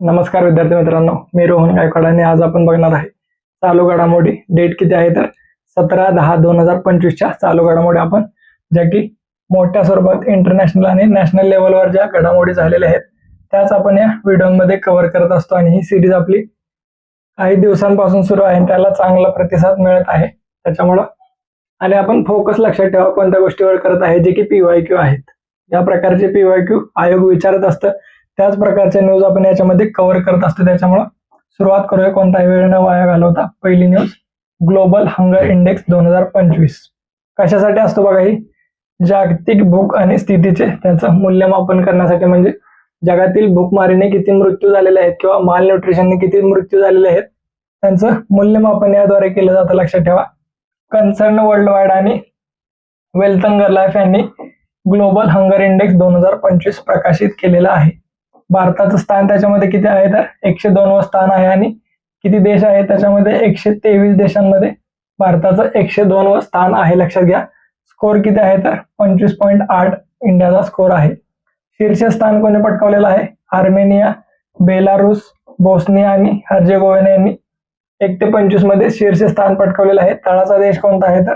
नमस्कार विद्यार्थी मित्रांनो मी रोहन गायकवाड आणि आज आपण बघणार आहे चालू घडामोडी डेट किती आहे तर सतरा दहा दोन हजार पंचवीसच्या चालू घडामोडी आपण ज्या की मोठ्या स्वरूपात इंटरनॅशनल आणि नॅशनल लेवलवर ज्या घडामोडी झालेल्या आहेत त्याच आपण या व्हिडिओमध्ये कव्हर करत असतो. आणि ही सिरीज आपली काही दिवसांपासून सुरू आहे त्याला चांगला प्रतिसाद मिळत आहे. त्याच्यामुळं आणि आपण फोकस लक्षात ठेवा कोणत्या गोष्टीवर करत आहे जे की पीवाय क्यू आहेत. या प्रकारचे पीवाय क्यू आयोग विचारत असतं. त्याच प्रकारच्या न्यूज आपण याच्यामध्ये कव्हर करत असतो. त्याच्यामुळं सुरुवात करूया. कोणताही वेळ न वाया घालवता? पहिली न्यूज ग्लोबल हंगर इंडेक्स दोन हजार पंचवीस. कशासाठी असतो बघा ही? जागतिक भूक आणि स्थितीचे त्याचं मूल्यमापन करण्यासाठी. म्हणजे जगातील भूकमारीने किती मृत्यू झालेले आहेत किंवा माल न्यूट्रिशनने किती मृत्यू झालेले आहेत त्यांचं मूल्यमापन याद्वारे केलं जातं. लक्षात ठेवा. कन्सर्न वर्ल्ड वाईड आणि वेल्थंगर लाईफ यांनी ग्लोबल हंगर इंडेक्स दोन हजार पंचवीस प्रकाशित केलेला आहे. भारताचं स्थान त्याच्यामध्ये किती आहे तर? एकशे दोन व स्थान आहे. आणि किती देश आहे त्याच्यामध्ये एकशे तेवीस देशांमध्ये भारताचं एकशे दोन व स्थान आहे. लक्षात घ्या. स्कोर किती आहे तर? पंचवीस पॉईंट आठ इंडियाचा स्कोर आहे. शीर्षस्थान कोणी पटकावलेलं आहे? आर्मेनिया बेलारूस बोस्निया आणि हर्जेगोवेना यांनी एक ते पंचवीसमध्ये शीर्षस्थान पटकावलेलं आहे. तळाचा देश कोणता आहे तर?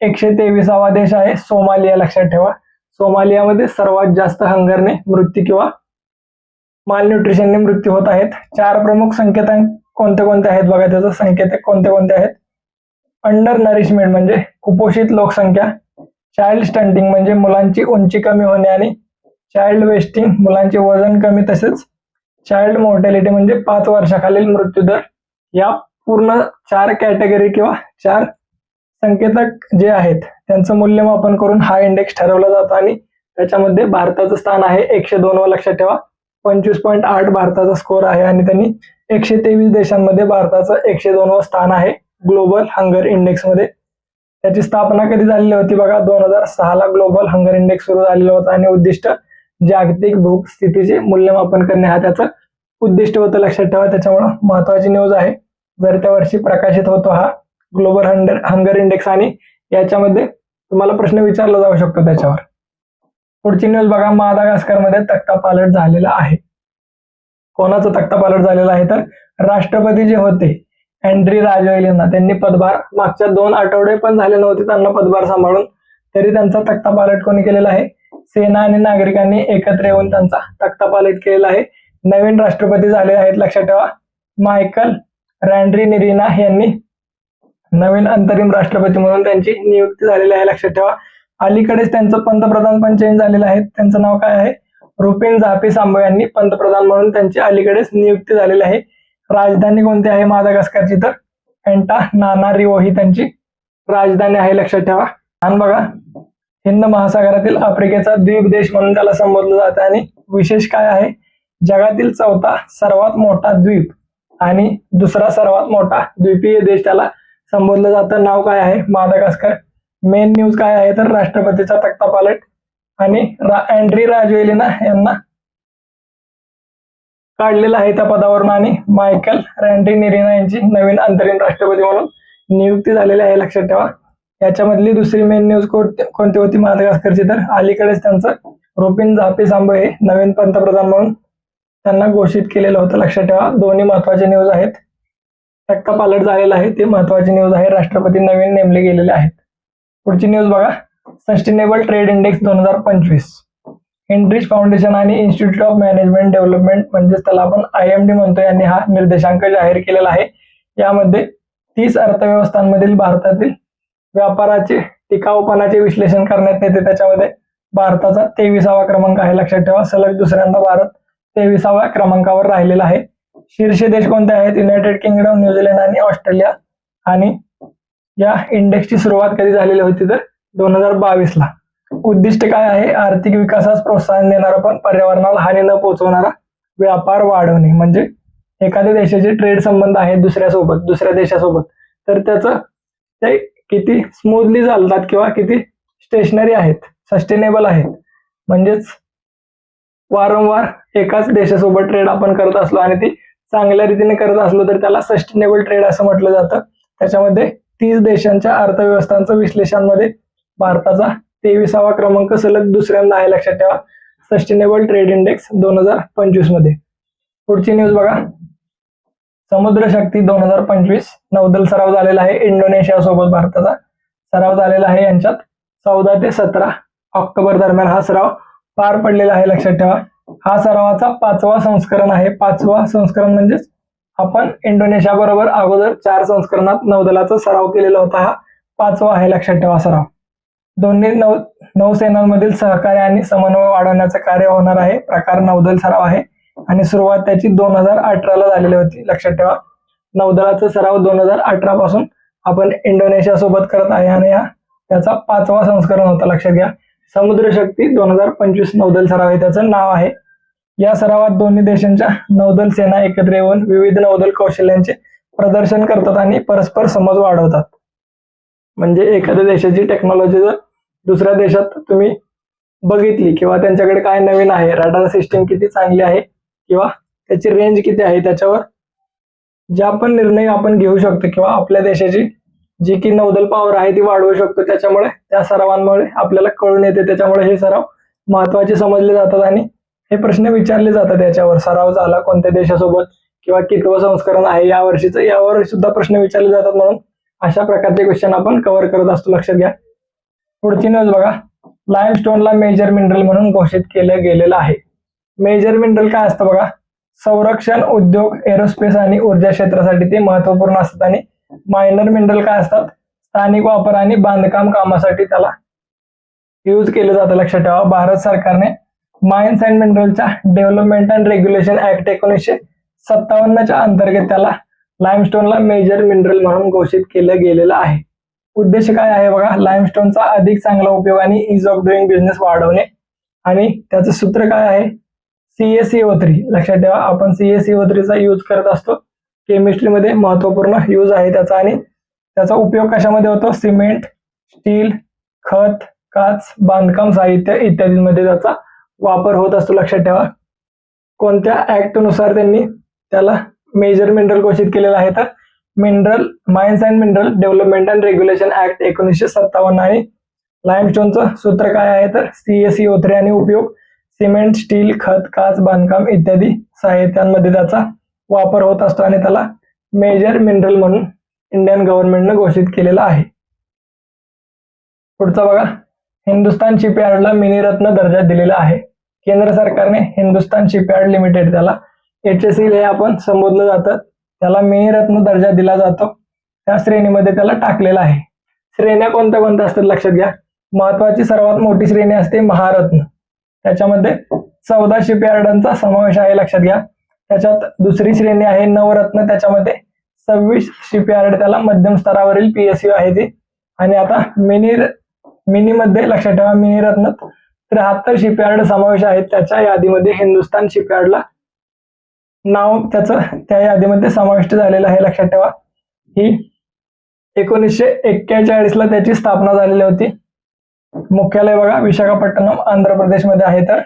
एकशे तेवीसावा देश आहे सोमालिया. लक्षात ठेवा. सोमालियामध्ये सर्वात जास्त हंगरने मृत्यू किंवा मालन्यूट्रिशनने मृत्यू होत आहेत. चार प्रमुख संकेतांक कोणते कोणते आहेत? बघा त्याचं संकेत कोणते कोणते आहेत? अंडर नरिशमेंट म्हणजे कुपोषित लोकसंख्या. चाइल्ड स्टंटिंग म्हणजे मुलांची उंची कमी होणे आणि चाइल्ड वेस्टिंग मुलांचे वजन कमी तसेच चाइल्ड मोर्टॅलिटी म्हणजे पाच वर्षाखालील मृत्यूदर या पूर्ण चार कॅटेगरी किंवा चार संकेतक जे आहेत त्यांचं मूल्यमापन करून हा इंडेक्स ठरवला जातो आणि त्याच्यामध्ये भारताचं स्थान आहे एकशे दोन व लक्षात ठेवा. पंचवीस पॉईंट आठ भारताचा स्कोर आहे आणि त्यांनी एकशे तेवीस देशांमध्ये भारताचं एकशे दोनव स्थान आहे. ग्लोबल हंगर इंडेक्समध्ये. त्याची स्थापना कधी झालेली होती बघा? दोन हजार सहा ला ग्लोबल हंगर इंडेक्स सुरू झालेला होता आणि उद्दिष्ट जागतिक भूक स्थितीचे मूल्यमापन करणे हा त्याचं उद्दिष्ट होतं. लक्षात ठेवा त्याच्यामुळं महत्वाची न्यूज आहे. जर त्या वर्षी प्रकाशित होतो हा ग्लोबल हंडर हंगर इंडेक्स आणि याच्यामध्ये तुम्हाला प्रश्न विचारला जाऊ शकतो त्याच्यावर. पुढची न्यूज बघा मादागास्करमध्ये तख्तापालट झालेला आहे. कोणाचा तख्तापालट झालेला आहे तर राष्ट्रपती जे होते अँड्री राजवैलींना त्यांनी पदभार मागच्या दोन आठवडे पण झाले नव्हते त्यांना पदभार सांभाळून. तरी त्यांचा तख्तापालट कोणी केलेला आहे? सेना आणि नागरिकांनी एकत्र येऊन त्यांचा तख्तापालट केलेला आहे. नवीन राष्ट्रपती झाले आहेत लक्षात ठेवा. मायकल रँड्री निरीना यांनी नवीन अंतरिम राष्ट्रपती म्हणून त्यांची नियुक्ती झालेली आहे लक्षात ठेवा. अलीकडेच त्यांचं पंतप्रधान पण चेंज झालेलं आहे. त्यांचं नाव काय आहे? रुपेन झापे सांबो यांनी पंतप्रधान म्हणून त्यांची अलीकडेच नियुक्ती झालेली आहे. राजधानी कोणती आहे मादागास्करची तर? एंटा नाना रिओ ही त्यांची राजधानी आहे लक्षात ठेवा. आणि बघा हिंद महासागरातील आफ्रिकेचा द्वीप देश म्हणून त्याला संबोधलं जातं. आणि विशेष काय आहे? जगातील चौथा सर्वात मोठा द्वीप आणि दुसरा सर्वात मोठा द्वीपीय देश त्याला संबोधलं जातं. नाव काय आहे? मादागास्कर. मेन न्यूज काय आहे तर राष्ट्रपतीचा तक्ता पालट आणि रा अँड्री राजवेलिना यांना काढलेला आहे त्या पदावरून आणि मायकल रँड्री निरिना यांची नवीन अंतरिम राष्ट्रपती म्हणून नियुक्ती झालेली आहे. लक्षात ठेवा. याच्यामधली दुसरी मेन न्यूज कोणती होती मादगास्करची तर अलीकडेच त्यांचं रोपिन झापी सांबो हे नवीन पंतप्रधान म्हणून त्यांना घोषित केलेलं होतं. लक्षात ठेवा. दोन्ही महत्त्वाचे न्यूज आहेत. तख्ता पालट झालेला आहे. ते महत्वाची न्यूज आहे. राष्ट्रपती नवीन नेमले गेलेले आहेत. पुढची न्यूज बघा. सस्टेनेबल ट्रेड इंडेक्स दोन हजार पंचवीस. हेनरिच फाउंडेशन आणि इन्स्टिट्यूट ऑफ मॅनेजमेंट डेव्हलपमेंट म्हणजेच त्याला आपण आय एम डी म्हणतो यांनी हा निर्देशांक जाहीर केलेला आहे. यामध्ये तीस अर्थव्यवस्थांमधील भारतातील व्यापाराचे टिकाऊपणाचे विश्लेषण करण्यात येते. त्याच्यामध्ये भारताचा तेविसावा क्रमांक आहे. लक्षात ठेवा. सलग दुसऱ्यांदा भारत तेविसाव्या क्रमांकावर राहिलेला आहे. शीर्ष देश कोणते आहेत? युनायटेड किंगडम न्यूझीलंड आणि ऑस्ट्रेलिया आणि या इंडेक्सची सुरुवात कधी झालेली होती तर? दोन हजार बावीस ला उद्दिष्ट काय आहे? आर्थिक विकासास प्रोत्साहन देणारा पण पर्यावरणाला हानी न पोहोचवणारा व्यापार वाढवणे. म्हणजे एखाद्या देशाचे ट्रेड संबंध आहेत दुसऱ्यासोबत दुसऱ्या देशासोबत. तर त्याचं ते किती स्मूथली चालतात किंवा किती स्टेशनरी आहेत सस्टेनेबल आहेत. म्हणजेच वारंवार एकाच देशासोबत ट्रेड आपण करत असलो आणि ती चांगल्या रीतीने करत असलो तर त्याला सस्टेनेबल ट्रेड असं म्हटलं जातं. त्याच्यामध्ये तीस देशांच्या अर्थव्यवस्थांचं विश्लेषणमध्ये भारताचा तेविसावा क्रमांक सलग दुसऱ्यांदा आहे. लक्षात ठेवा. सस्टेनेबल ट्रेड इंडेक्स दोन हजार पंचवीसमध्ये पुढची न्यूज बघा. समुद्र शक्ती दोन हजार पंचवीस. नौदल सराव झालेला आहे इंडोनेशिया सोबत भारताचा. सराव झालेला आहे यांच्यात चौदा ते सतरा ऑक्टोबर दरम्यान हा सराव पार पडलेला आहे. लक्षात ठेवा. हा सरावाचा पाचवा संस्करण आहे. पाचवा संस्करण म्हणजेच आपण इंडोनेशिया बरोबर अगोदर चार संस्करणात नौदलाचा सराव केलेला होता हा. पाचवा आहे लक्षात ठेवा सराव. दोन्ही नौ नौसेनांमधील सहकार्य आणि समन्वय वाढवण्याचं कार्य होणार आहे. प्रकार नौदल सराव आहे. आणि सुरुवात त्याची दोन हजार अठराला झालेली होती. लक्षात ठेवा. नौदलाचा सराव दोन हजार अठरा पासून आपण इंडोनेशिया सोबत करत आहे आणि हा त्याचा पाचवा संस्करण होता. लक्षात घ्या. समुद्र शक्ती दोन हजार पंचवीस नौदल सराव हे त्याचं नाव आहे. या सरावात दोन्ही देशांच्या नौदल सेना एकत्र येऊन विविध नौदल कौशल्यांचे प्रदर्शन करतात आणि परस्पर समज वाढवतात. म्हणजे एखाद्या देशाची टेक्नॉलॉजी जर दुसऱ्या देशात तुम्ही बघितली किंवा त्यांच्याकडे काय नवीन आहे रडार सिस्टीम किती चांगली आहे किंवा त्याची रेंज किती आहे त्याच्यावर ज्या पण निर्णय आपण घेऊ शकतो किंवा आपल्या देशाची जी की नौदल पॉवर आहे ती वाढवू शकतो त्याच्यामुळे त्या सरावांमुळे आपल्याला कळून येते. त्याच्यामुळे हे सराव महत्त्वाचे समजले जातात आणि हे प्रश्न विचारले जातात याच्यावर. सराव झाला कोणत्या देशासोबत किंवा कितव संस्करण आहे या वर्षीचं? यावर सुद्धा प्रश्न विचारले जातात म्हणून अशा प्रकारचे क्वेश्चन आपण कव्हर करत असतो. लक्षात घ्या. पुढची न्यूज बघा. लाईम स्टोनला मेजर मिनरल म्हणून घोषित केलं गेलेलं आहे. मेजर मिनरल काय असतं बघा? संरक्षण उद्योग एरोस्पेस आणि ऊर्जा क्षेत्रासाठी ते महत्त्वपूर्ण असतात. आणि मायनर मिनरल काय असतात? स्थानिक वापर आणि बांधकाम कामासाठी त्याला यूज केलं जातं. लक्षात ठेवा. भारत सरकारने मायन्स अँड मिनरलच्या डेव्हलपमेंट अँड रेग्युलेशन ऍक्ट एकोणीसशे सत्तावन्नच्या अंतर्गत त्याला लाईमस्टोनला मेजर मिनरल म्हणून घोषित केलं गेलेलं आहे. उद्देश काय आहे बघा? लाईमस्टोनचा अधिक चांगला उपयोग आणि इज ऑफ डुईंग बिझनेस वाढवणे. आणि त्याचं सूत्र काय आहे? सीएससीओ थ्री लक्षात ठेवा आपण सीएससीओ थ्रीचा यूज करत असतो. केमिस्ट्रीमध्ये महत्त्वपूर्ण यूज आहे त्याचा आणि त्याचा उपयोग कशामध्ये होतो? सिमेंट स्टील खत काच बांधकाम साहित्य इत्यादींमध्ये त्याचा वापर होत असतो लक्षात ठेवा. कोणत्या ऍक्टनुसार त्यांनी त्याला मेजर मिनरल घोषित केलेलं आहे तर mineral mines and mineral development and regulation act एकोणीसशे सत्तावन्न आणि लाईमस्टोनचं सूत्र काय आहे तर सीएससी ओथरे आणि उपयोग सिमेंट स्टील खत काच बांधकाम इत्यादी साहित्यांमध्ये त्याचा वापर होत असतो आणि त्याला मेजर मिनरल म्हणून इंडियन गव्हर्नमेंटनं घोषित केलेला आहे. पुढचा बघा. हिंदुस्तान शिपयार्डला मिनीरत्न दर्जा दिलेला आहे. केंद्र सरकारने हिंदुस्तान शिपयार्ड लिमिटेड त्याला एच एस हे आपण संबोधलं जातं. त्याला मिनीरत्न दर्जा दिला जातो. त्या श्रेणीमध्ये त्याला टाकलेला आहे. श्रेण्या कोणत्या कोणत्या असतात लक्षात घ्या. महत्वाची सर्वात मोठी श्रेणी असते महारत्न. त्याच्यामध्ये चौदा शिपयार्डांचा समावेश आहे लक्षात घ्या. त्याच्यात दुसरी श्रेणी आहे नवरत्न. त्याच्यामध्ये सव्वीस शिपयार्ड त्याला मध्यम स्तरावरील पीएसयू आहे ती. आणि आता मिनी मिनीमध्ये लक्षात ठेवा मिनी रत्न. त्र्याहत्तर शिपयार्ड समावेश आहेत त्याच्या यादीमध्ये हिंदुस्थान शिपयार्डला नाव त्याचं त्या यादीमध्ये समाविष्ट झालेलं आहे. लक्षात ठेवा. ही एकोणीसशे एक्केचाळीस ला त्याची स्थापना झालेली होती. मुख्यालय बघा विशाखापट्टणम आंध्र प्रदेशमध्ये आहे. तर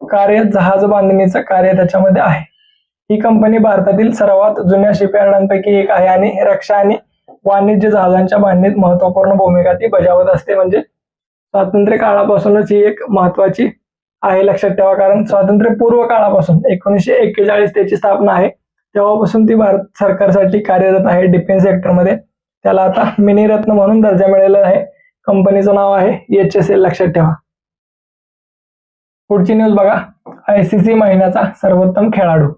कार्य जहाज बांधणीचं कार्य त्याच्यामध्ये आहे. ही कंपनी भारतातील सर्वात जुन्या शिपयार्डांपैकी एक आहे आणि रक्षा आणि वाणिज्य जहाजांच्या बांधणीत महत्त्वपूर्ण भूमिका ती बजावत असते. म्हणजे स्वातंत्र्य काळापासूनच ही एक महत्वाची आहे लक्षात ठेवा कारण स्वातंत्र्य पूर्व काळापासून एकोणीसशे एक्केचाळीस त्याची स्थापना आहे. तेव्हापासून ती भारत सरकारसाठी कार्यरत आहे डिफेन्स सेक्टरमध्ये त्याला आता मिनीरत्न म्हणून दर्जा मिळालेला आहे. कंपनीचं नाव आहे एच एस एल लक्षात ठेवा. पुढची न्यूज बघा. आयसीसी महिन्याचा सर्वोत्तम खेळाडू.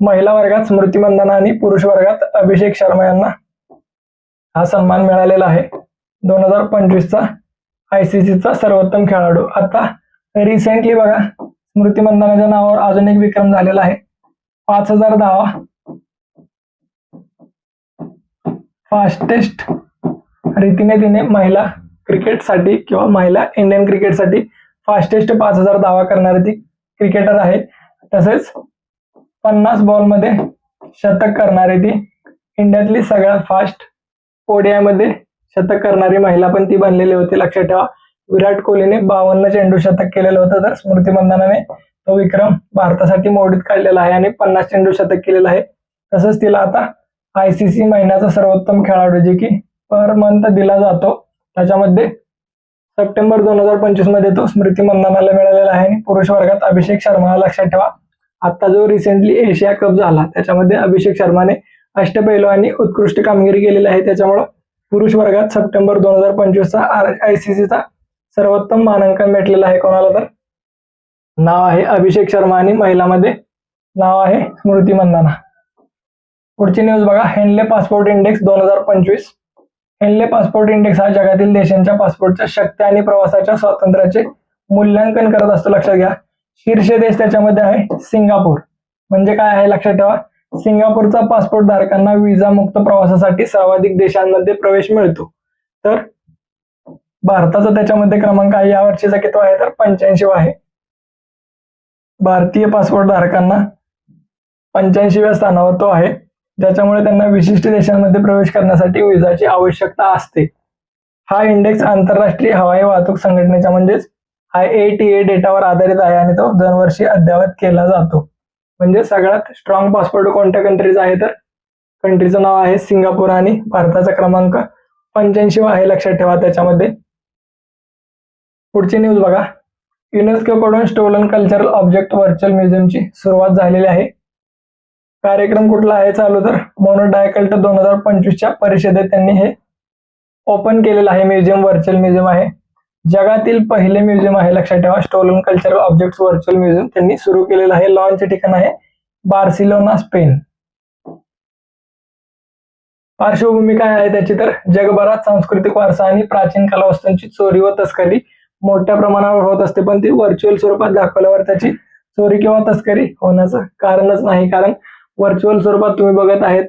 महिला वर्गात स्मृती मंदना आणि पुरुष वर्गात अभिषेक शर्मा यांना हा सन्मान मिळालेला आहे. दोन हजार पंचवीसचा आयसीसीचा सर्वोत्तम खेळाडू. आता रिसेंटली बघा स्मृती मंदानाच्या नावावर अजून एक विक्रम झालेला आहे. पाच हजार धावा. फास्टेस्ट रीतीने तिने महिला क्रिकेटसाठी किंवा महिला इंडियन क्रिकेटसाठी फास्टेस्ट पाच हजार धावा करणारी ती क्रिकेटर आहे. तसेच पन्नास बॉलमध्ये शतक करणारी ती इंडियातली सगळ्यात फास्ट ओडियामध्ये शतक करणारी महिला पण ती बनलेली होती. लक्षात ठेवा. विराट कोहलीने बावन्न चेंडू शतक केलेलं होतं. तर स्मृती मंदानाने तो विक्रम भारतासाठी मोडीत काढलेला आहे आणि पन्नास चेंडू शतक केलेलं आहे. तसंच तिला आता आयसीसी महिन्याचा सर्वोत्तम खेळाडू जे की पर मंथ दिला जातो. त्याच्यामध्ये सप्टेंबर दोन हजार पंचवीसमध्ये तो स्मृती मंदानाला मिळालेला आहे आणि पुरुष वर्गात अभिषेक शर्माला लक्षात ठेवा. आता जो रिसेंटली एशिया कप झाला त्याच्यामध्ये अभिषेक शर्माने अष्टपैलवानी उत्कृष्ट कामगिरी केलेली आहे. त्याच्यामुळं पुरुष वर्गात सप्टेंबर दोन हजार पंचवीसचा आर आय सी सीचा सर्वोत्तम मानांकन भेटलेला आहे. कोणाला तर? नाव आहे अभिषेक शर्मा आणि महिलामध्ये नाव आहे स्मृती मंदाना. पुढची न्यूज बघा. हेनले पासपोर्ट इंडेक्स दोन हजार पंचवीस. हेनले पासपोर्ट इंडेक्स हा जगातील देशांच्या पासपोर्टच्या शक्ती आणि प्रवासाच्या स्वातंत्र्याचे मूल्यांकन करत असतो. लक्षात घ्या. शीर्ष देश त्याच्यामध्ये आहे सिंगापूर. म्हणजे काय आहे? लक्षात ठेवा. सिंगापूरचा पासपोर्ट धारकांना विजा मुक्त प्रवासासाठी सर्वाधिक देशांमध्ये प्रवेश मिळतो. तर भारताचा त्याच्यामध्ये क्रमांक आहे. या वर्षीचा किती आहे? तर पंच्याऐंशी आहे. भारतीय पासपोर्ट धारकांना पंच्याऐंशीव्या स्थानावर तो आहे. ज्याच्यामुळे त्यांना विशिष्ट देशांमध्ये प्रवेश करण्यासाठी विजाची आवश्यकता असते. हा इंडेक्स आंतरराष्ट्रीय हवाई वाहतूक संघटनेच्या म्हणजेच आय ए टी ए डेटावर आधारित आहे आणि तो दरवर्षी अद्ययावत केला जातो. म्हणजे सगळ्यात स्ट्रॉंग पासपोर्ट कोणत्या कंट्रीचा आहे तर? कंट्रीचं नाव आहे सिंगापूर आणि भारताचा क्रमांक पंच्याऐंशी आहे लक्षात ठेवा त्याच्यामध्ये. पुढची न्यूज बघा. युनेस्को कडून स्टोलन कल्चरल ऑब्जेक्ट व्हर्च्युअल म्युझियमची सुरुवात झालेली आहे. कार्यक्रम कुठला आहे चालू तर? मोनो डायकल्ट दोन हजार पंचवीसच्या परिषदेत त्यांनी हे ओपन केलेलं आहे. म्युझियम व्हर्च्युअल म्युझियम आहे. जगातील पहिले म्युझियम आहे लक्षात ठेवा. Stolen cultural object virtual museum त्यांनी सुरू केलेलं आहे. लॉन्च ठिकाण आहे बार्सिलोना स्पेन. पार्श्वभूमी काय आहे त्याची तर जगभरात सांस्कृतिक वारसा आणि प्राचीन कला वस्तूंची चोरी व तस्करी मोठ्या प्रमाणावर होत असते पण ती व्हर्च्युअल स्वरूपात दाखवल्यावर त्याची चोरी किंवा तस्करी होण्याचं कारणच नाही कारण व्हर्च्युअल स्वरूपात तुम्ही बघत आहेत.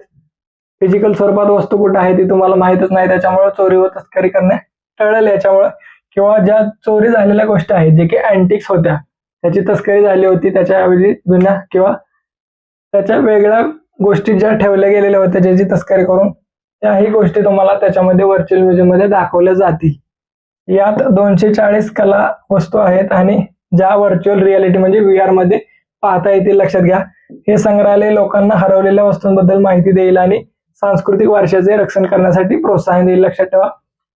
फिजिकल स्वरूपात वस्तू कुठे आहे ती तुम्हाला माहितच नाही. त्याच्यामुळे चोरी व तस्करी करणे टळेल याच्यामुळे. किंवा ज्या चोरी झालेल्या गोष्टी आहेत जे की अँटिक्स होत्या त्याची तस्करी झाली होती त्याच्याऐवजी जुन्या किंवा त्याच्या वेगळ्या गोष्टी ज्या ठेवल्या गेलेल्या होत्या ज्याची तस्करी करून त्याही गोष्टी तुम्हाला त्याच्यामध्ये व्हर्च्युअल म्युझियममध्ये दाखवल्या जातील. यात दोनशे चाळीस कला वस्तू आहेत आणि ज्या व्हर्च्युअल रियालिटी म्हणजे व्ही आरमध्ये पाहता येतील लक्षात घ्या. हे संग्रहालय लोकांना हरवलेल्या वस्तूंबद्दल माहिती देईल आणि सांस्कृतिक वारशाचे रक्षण करण्यासाठी प्रोत्साहन देईल लक्षात ठेवा.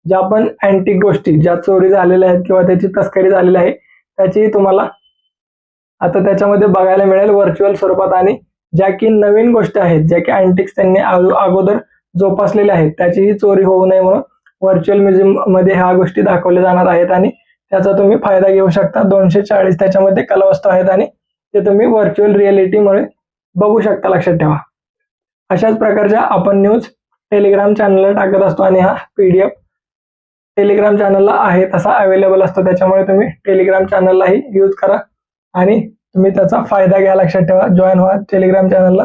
ज्या पण अँटिक गोष्टी ज्या चोरी झालेल्या आहेत किंवा त्याची तस्करी झालेली आहे त्याची तुम्हाला आता त्याच्यामध्ये बघायला मिळेल व्हर्च्युअल स्वरूपात. आणि ज्या की नवीन गोष्टी आहेत ज्या की अँटिक्स त्यांनी अगोदर जोपासलेल्या आहेत त्याचीही चोरी होऊ नये म्हणून व्हर्च्युअल म्युझियममध्ये ह्या गोष्टी दाखवल्या जाणार आहेत. आणि त्याचा तुम्ही फायदा घेऊ शकता. दोनशे चाळीस त्याच्यामध्ये कलावस्तू आहेत आणि ते तुम्ही व्हर्च्युअल रिअलिटीमुळे बघू शकता. लक्षात ठेवा. अशाच प्रकारच्या आपण न्यूज टेलिग्राम चॅनलला टाकत असतो आणि हा पीडीएफ टेलिग्राम चॅनलला आहे तसा अवेलेबल असतो. त्याच्यामुळे तुम्ही टेलिग्राम चॅनललाही यूज करा. आणि तुम्ही त्याचा फायदा घ्या लक्षात ठेवा. जॉईन व्हा टेलिग्राम चॅनलला